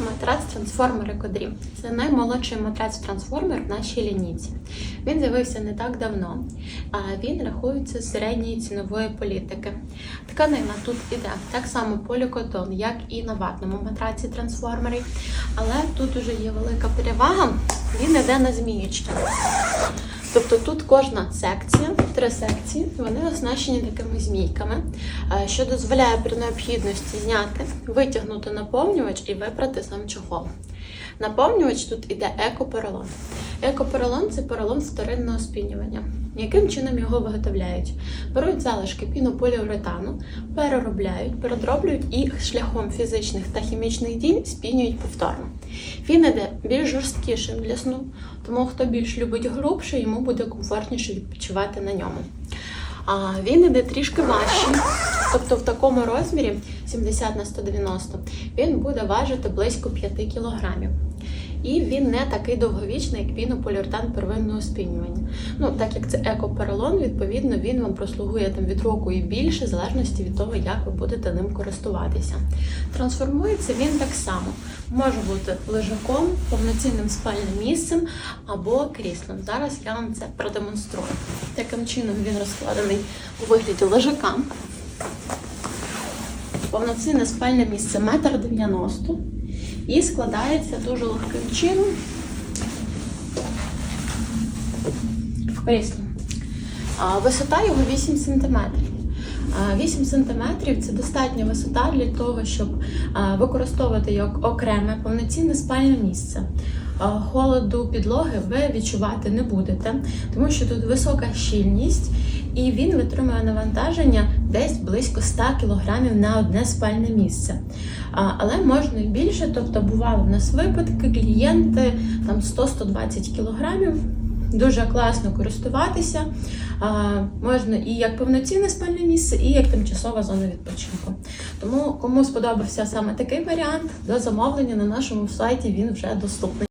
Матрац трансформер Екодрім. Це наймолодший матрац трансформер в нашій лінійці. Він з'явився не так давно, а він рахується середньої цінової політики. Тканина тут іде так само полікотон, як і на ватному матраці трансформері, але тут уже є велика перевага, він іде на зміючки. Тобто тут кожна секція, три секції, вони оснащені такими змійками, е, що дозволяє при необхідності зняти, витягнути наповнювач і випрати сам чохол. Наповнювач тут іде екоперолон. Екоперолон це поролон вторинного спінювання. Яким чином його виготовляють? Беруть залишки пінополіуретану, переробляють, передроблюють і шляхом фізичних та хімічних дій спінюють повторно. Він іде більш жорсткішим для сну, тому хто більш любить грубше, йому буде комфортніше відпочивати на ньому. А він іде трішки важчий, тобто в такому розмірі 70 на 190 він буде важити близько 5 кілограмів. І він не такий довговічний, як пінополіуретан первинного спінювання. Ну, так як це екоперелон, відповідно, він вам прослугує там від року і більше, в залежності від того, як ви будете ним користуватися. Трансформується він так само. Може бути лежаком, повноцінним спальним місцем або кріслом. Зараз я вам це продемонструю. Таким чином він розкладений у вигляді лежака. Повноцінне спальне місце 1,90 м і складається дуже легким чином в крісло. Висота його 8 см. 8 см це достатня висота для того, щоб використовувати як окреме повноцінне спальне місце. Холоду підлоги ви відчувати не будете, тому що тут висока щільність і він витримує навантаження десь близько 100 кг на одне спальне місце. Але можна і більше, тобто бували в нас випадки, клієнти там 100-120 кг. Дуже класно користуватися. Можна і як повноцінне спальне місце, і як тимчасова зона відпочинку. Тому кому сподобався саме такий варіант, до замовлення на нашому сайті він вже доступний.